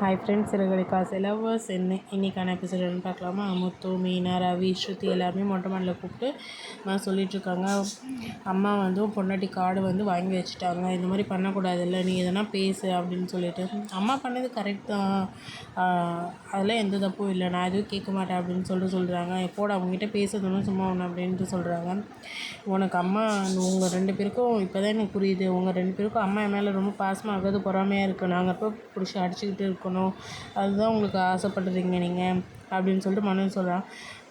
Hi friends சிறுகடை காசு lovers என்ன இன்றைக்கான எபிசோடுன்னு பார்க்கலாமா? முத்து மீனா ரவி ஸ்ருதி எல்லாருமே மொட்டை மாடலில் கூப்பிட்டு நான் சொல்லிகிட்ருக்காங்க அம்மா வந்து பொண்டாட்டி கார்டு வந்து வாங்கி வச்சுட்டாங்க. இந்த மாதிரி பண்ணக்கூடாதுல்ல. நீ எதனா பேசு அப்படின்னு சொல்லிட்டு. அம்மா பண்ணது கரெக்ட் தான். அதெல்லாம் எந்த தப்பும் இல்லை. நான் எதுவும் கேட்க மாட்டேன் அப்படின்னு சொல்லிட்டு சொல்கிறாங்க எப்போட அவங்ககிட்ட பேசுறதுன்னு சும்மா ஒன்று அப்படின்ட்டு சொல்கிறாங்க உனக்கு அம்மா உங்கள் ரெண்டு பேருக்கும் இப்போ தான் எனக்கு புரியுது. உங்கள் ரெண்டு பேருக்கும் அம்மா என் மேலே ரொம்ப பாசமாக இருக்கிறது பொறாமையாக இருக்குது நாங்கள் அப்போ பிடிச்சி அடிச்சுக்கிட்டு இருக்கோம். இருக்கணும் அதுதான் உங்களுக்கு ஆசைப்படுறீங்க நீங்கள் அப்படின்னு சொல்லிட்டு மனு சொல்கிறான்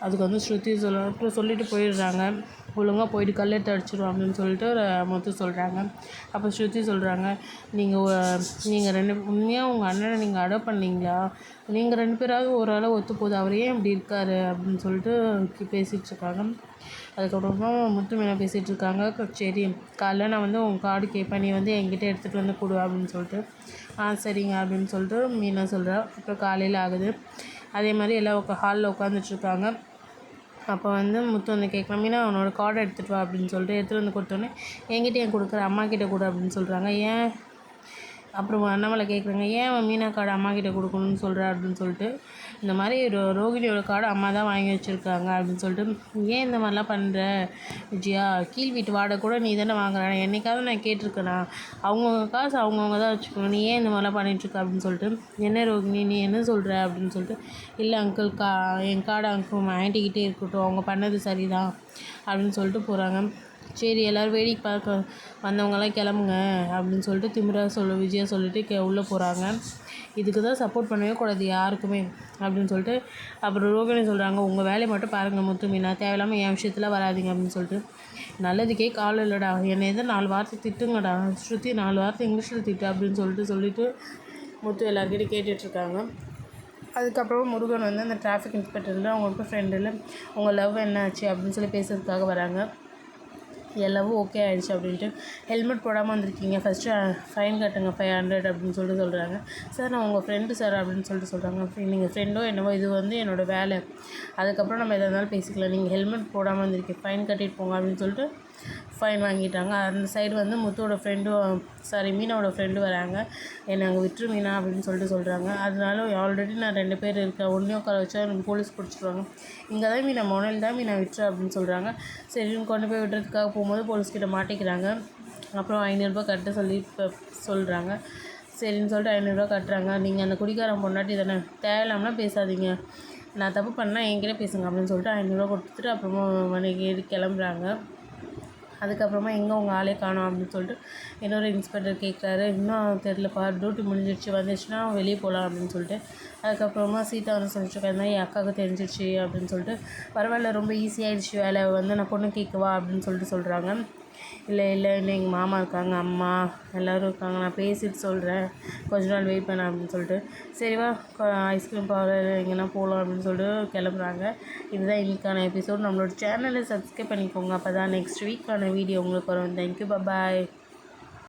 அதுக்கு வந்து ஸ்ருதி சொல்ல அப்புறம் சொல்லிட்டு போயிடுறாங்க. ஒழுங்காக போயிட்டு கல்லெடுத்து அடிச்சிடும் அப்படின்னு சொல்லிட்டு மொத்தம் சொல்கிறாங்க அப்போ ஸ்ருதி சொல்கிறாங்க நீங்கள் நீங்கள் ரெண்டு உண்மையாக உங்கள் அண்ணனை நீங்கள் அடை பண்ணீங்களா? நீங்கள் ரெண்டு பேராவது ஒரு அளவு ஒத்து போகுது. அவர் ஏன் இப்படி இருக்காரு? அப்படின்னு சொல்லிட்டு பேசிகிட்டு இருக்காங்க. அதுக்கப்புறமா முத்து மேலே பேசிகிட்டு இருக்காங்க. சரி காலைல நான் வந்து உங்கள் கார்டு கேட்பேன் நீ வந்து என்கிட்ட எடுத்துகிட்டு வந்து கொடு அப்படின்னு சொல்லிட்டு. ஆ சரிங்க அப்படின்னு சொல்லிட்டு மீனா சொல்கிறா அப்புறம் காலையில் ஆகுது. அதே மாதிரி எல்லாம் ஹாலில் உட்காந்துட்ருக்காங்க அப்போ வந்து முத்து வந்து கேட்கலாம் மீனா அவனோட கார்டை எடுத்துகிட்டு வா அப்படின்னு சொல்லிட்டு எடுத்துகிட்டு வந்து கொடுத்தோன்னே என்கிட்ட என் கொடுக்குற? அம்மா கிட்டே கொடு அப்படின்னு சொல்கிறாங்க ஏன்? அப்புறம் அண்ணாமலை கேட்குறாங்க ஏன் மீனா கார்டு அம்மா கிட்டே கொடுக்கணும்னு சொல்கிற அப்படின்னு சொல்லிட்டு இந்த மாதிரி ரோ ரோகிணியோட கார்டு அம்மா தான் வாங்கி வச்சுருக்காங்க அப்படின்னு சொல்லிட்டு ஏன் இந்த மாதிரிலாம் பண்ணுற விஜயா கீழ் வீட்டு வாடகை கூட நீ தானே வாங்குற. என்னைக்காவது நான் கேட்டிருக்கேனா? அவங்கவுங்க காசு அவங்கவுங்க தான் வச்சுக்கணும். நீ ஏன் இந்த மாதிரிலாம் பண்ணிகிட்ருக்க அப்படின்னு சொல்லிட்டு என்ன ரோகிணி நீ என்ன சொல்கிற அப்படின்னு சொல்லிட்டு இல்லை அங்கிள் கா என் கார்டு அங்கிள் ஆண்டிக்கிட்டே இருக்கட்டும். அவங்க பண்ணது சரிதான் அப்படின்னு சொல்லிட்டு போகிறாங்க சரி எல்லோரும் வேடிக்கை பார்க்க வந்தவங்கெல்லாம் கிளம்புங்க அப்படின்னு சொல்லிட்டு திமிரா சொல்ல விஜயா சொல்லிட்டு கே உள்ளே போகிறாங்க இதுக்கு தான் சப்போர்ட் பண்ணவே கூடாது யாருக்குமே அப்படின்னு சொல்லிட்டு அப்புறம் ரோகிணி சொல்கிறாங்க உங்கள் வேலையை மட்டும் பாருங்கள் முத்து மீனா தேவையில்லாமல் என் விஷயத்தில் வராதிங்க அப்படின்னு சொல்லிட்டு. நல்லதுக்கே கால் இல்லைடா என்னை எதை நாலு வார்த்தை திட்டுங்கடா ஸ்ருதி நாலு வார்த்தை இங்கிலீஷில் திட்டு அப்படின்னு சொல்லிட்டு சொல்லிட்டு முத்து எல்லாருக்கிட்டையும் கேட்டுட்ருக்காங்க அதுக்கப்புறம் முருகன் வந்து அந்த டிராஃபிக் இன்ஸ்பெக்டரில் அவங்களுக்கு ஃப்ரெண்டில் உங்கள் லவ் என்ன ஆச்சு? அப்படின்னு சொல்லி பேசுறதுக்காக வராங்க. எல்லாவும் ஓகே ஆகிடுச்சு அப்படின்ட்டு. ஹெல்மெட் போடாமல் வந்திருக்கீங்க. ஃபஸ்ட்டு ஃபைன் கட்டுங்க. ஃபைவ் ஹண்ட்ரட் அப்படின்னு சொல்லிட்டு சொல்கிறாங்க சார் நான் உங்கள் ஃப்ரெண்டு சார் அப்படின்னு சொல்லிட்டு சொல்கிறாங்க நீங்கள் ஃப்ரெண்டோ என்னவோ இது வந்து என்னோடய வேலை. அதுக்கப்புறம் நம்ம எதாக இருந்தாலும் பேசிக்கலாம். நீங்கள் ஹெல்மெட் போடாமல் வந்திருக்கீங்க. ஃபைன் கட்டிட்டு போங்க அப்படின்னு சொல்லிட்டு ஃபைன் வாங்கிட்டாங்க. அந்த சைடு வந்து முத்தோட ஃப்ரெண்டும் சாரி மீனாவோட ஃப்ரெண்டு வராங்க. என்னை அங்கே விட்டுரு மீனா அப்படின்னு சொல்லிட்டு சொல்கிறாங்க அதனால ஆல்ரெடி நான் ரெண்டு பேர் இருக்கேன். ஒன்றே உட்கார வச்சா போலீஸ் பிடிச்சிருவாங்க. இங்கே தான் மீனா மொனையில் தான் மீனா விட்டுரு அப்படின்னு சொல்கிறாங்க சரி கொண்டு போய் விடுறதுக்காக போகும்போது போலீஸ்கிட்ட மாட்டிக்கிறாங்க. அப்புறம் ஐநூறுரூபா கட்ட சொல்லி இப்போ சொல்கிறாங்க சரின்னு சொல்லிட்டு ஐநூறுரூவா கட்டுறாங்க. நீங்கள் அந்த குடிக்காரன் பொண்டாட்டி தானே? தேவையில்லாமலாம் பேசாதீங்க. நான் தப்பு பண்ணால் என்கிட்ட பேசுங்க அப்படின்னு சொல்லிட்டு ஐநூறுரூவா கொடுத்துட்டு அப்புறமா மணிக்கு கிளம்புறாங்க. அதுக்கப்புறமா எங்கே உங்கள் ஆளே காணும் அப்படின்னு சொல்லிட்டு இன்னொரு இன்ஸ்பெக்டர் கேட்குறாரு. இன்னும் தெரிலப்பா டியூட்டி முடிஞ்சிடுச்சு வந்துச்சுன்னா வெளியே போகலாம் அப்படின்னு சொல்லிட்டு. அதுக்கப்புறமா சீதா வந்து சொல்லிட்டு இருந்தால் என் அக்காவுக்கு தெரிஞ்சிடுச்சு அப்படின்னு சொல்லிட்டு. பரவாயில்ல ரொம்ப ஈஸியாகிடுச்சு வேலை வந்து நான் பொண்ணு கேட்கவா? அப்படின்னு சொல்லிட்டு சொல்கிறாங்க இல்லை இல்லை இன்னும் எங்கள் மாமா இருக்காங்க அம்மா எல்லோரும் இருக்காங்க நான் பேசிட்டு சொல்கிறேன் கொஞ்ச நாள் வெயிட் பண்ண அப்படின்னு சொல்லிட்டு. சரிவா ஐஸ்கிரீம் பார்லர் எங்கேனா போகலாம் அப்படின்னு சொல்லிட்டு கிளம்புறாங்க. இதுதான் இன்றைக்கான எபிசோட் நம்மளோட சேனலை சப்ஸ்கிரைப் பண்ணிக்கோங்க. அப்போ தான் நெக்ஸ்ட் வீக்கான வீடியோ உங்களுக்கு வரும். Thank you bye